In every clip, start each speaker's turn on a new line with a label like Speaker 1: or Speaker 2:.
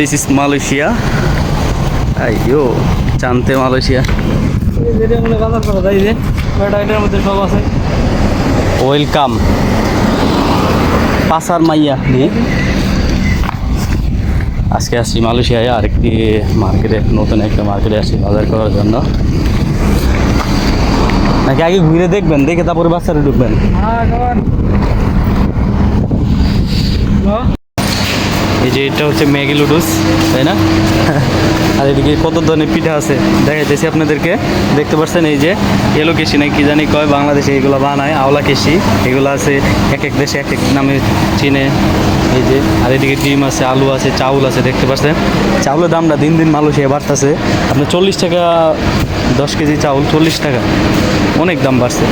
Speaker 1: This is Malaysia. আইয়ো, জানতে Malaysia. Welcome. পাসার মাইয়া দিয়ে আজকে আসছি মালয়েশিয়ায়, আরেকটি মার্কেটে, নতুন একটা মার্কেটে আসছি বাজার করার জন্য। নাকি আগে ঘুরে দেখবেন, দেখে তারপরে বাচ্চারা ঢুকবেন?
Speaker 2: হ্যাঁ
Speaker 1: এই যে এটা হচ্ছে ম্যাগি লুডুস তাই না? আর এদিকে কত ধরনের পিঠা আছে, দেখাইতেছি আপনাদেরকে। দেখতে পাচ্ছেন এই যে এলো কেশি না কি জানি কয়, বাংলাদেশে এগুলো বানায়, আওলা কেশি। এগুলো আছে এক এক দেশে, এক এক নামে চিনে। এই যে, আর এদিকে ডিম আছে, আলু আছে, চাউল আছে, দেখতে পাচ্ছেন। চাউলের দামটা দিন দিন মালয়েশিয়া বাড়তেছে। আপনার চল্লিশ টাকা, দশ কেজি চাউল, চল্লিশ টাকা। অনেক দাম বাড়ছে।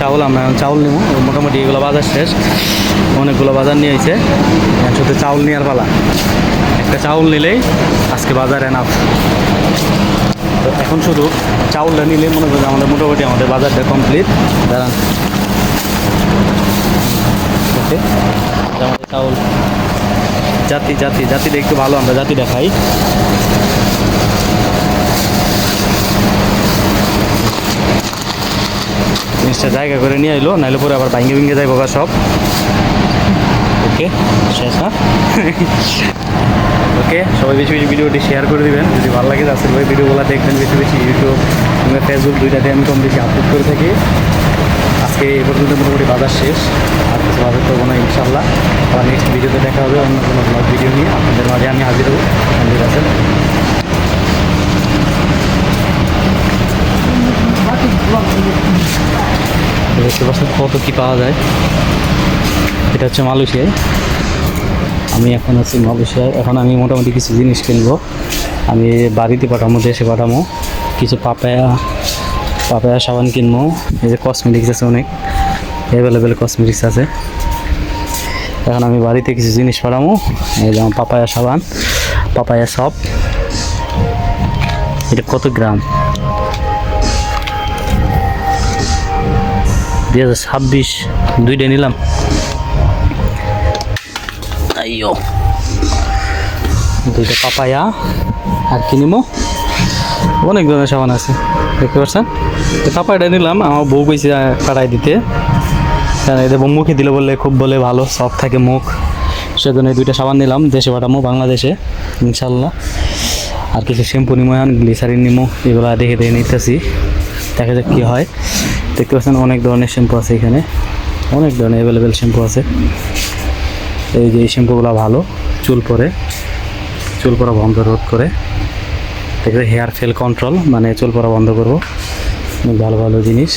Speaker 1: চাউল আমরা চাউল নেব। মোটামুটি এগুলো বাজার শেষ। অনেকগুলো বাজার নিয়ে এখন শুধু চাউল নেওয়ার পালা। একটা চাউল নিলেই আজকে বাজার এনাফ তো এখন শুধু চাউলটা নিলে মনে করি আমাদের মোটামুটি আমাদের বাজারটা কমপ্লিট দাঁড়ান। ওকে। আমাদের চাউল জাতি জাতি, জাতিটা একটু ভালো, আমরা জাতি দেখাই জিনিসটা জায়গা করে নিয়ে এলো নাইলে পরে আবার ভাঙ্গে ভেঙে যাইব সব। ওকে, শেষ না? ওকে, সবাই বেশি বেশি ভিডিওটি শেয়ার করে দিবেন। যদি ভালো লাগে আসলে ভাই ভিডিওগুলো দেখবেন, বেশি বেশি ইউটিউব কিংবা ফেসবুক দুইটাতে আমি কম বেশি আপলোড করে থাকি। আজকে এই পর্যন্ত মোটামুটি বাজার শেষ। আর কিছু বাজার করব না ইনশাল্লাহ আবার নেক্সট ভিডিওতে দেখা হবে, অন্য কোনো ব্লগ ভিডিও নিয়ে। আপনাদের মাঝে আমি হাজির হব। হাজির আছেন দেখতে পাচ্ছেন কত কী পাওয়া যায়। এটা হচ্ছে মালয়েশিয়ায় আমি এখন আছি মালয়েশিয়ায়। এখন আমি মোটামুটি কিছু জিনিস কিনবো। আমি বাড়িতে পাঠাবো দেশে পাঠাবো কিছু পাপায়া পাপায়া সাবান কিনবো। এই যে কসমেটিক্স আছে অনেক। অ্যাভেলেবেল কসমেটিক্স আছে। এখন আমি বাড়িতে কিছু জিনিস পাঠাবো এই যেমন পাপায়া সাবান, পাপায়া সব এটা কত গ্রাম? দুই হাজার ছাব্বিশ, দুইটা নিলাম। আইও দুইটা পাপায়া, আর কি নিমো? অনেক ধরনের সাবান আছে, দেখতে পাচ্ছেন? পাপায়াটা নিলাম, আমার বউ কইছে কাটাই দিতে। কারণ এদের মুখে দিলে বললে খুব বলে ভালো সফট থাকে মুখ। সেজন্য এই দুইটা সাবান নিলাম, দেশে পাঠামো, বাংলাদেশে, ইনশাল্লাহ। আর কিছু শ্যাম্পু নিমো, গ্লিসারিন নিমো, এগুলো দেখে দেখে নিতেছি। দেখা যাক কী হয়। দেখতে পাচ্ছেন অনেক ধরনের শ্যাম্পু আছে এখানে। অনেক ধরনের অ্যাভেলেবেল শ্যাম্পু আছে। এই যে এই শ্যাম্পুগুলো ভালো, চুল পরে। চুল পরা বন্ধ রোধ করে। দেখবে হেয়ার ফেল কন্ট্রোল মানে চুল পরা বন্ধ করব। ভালো ভালো জিনিস।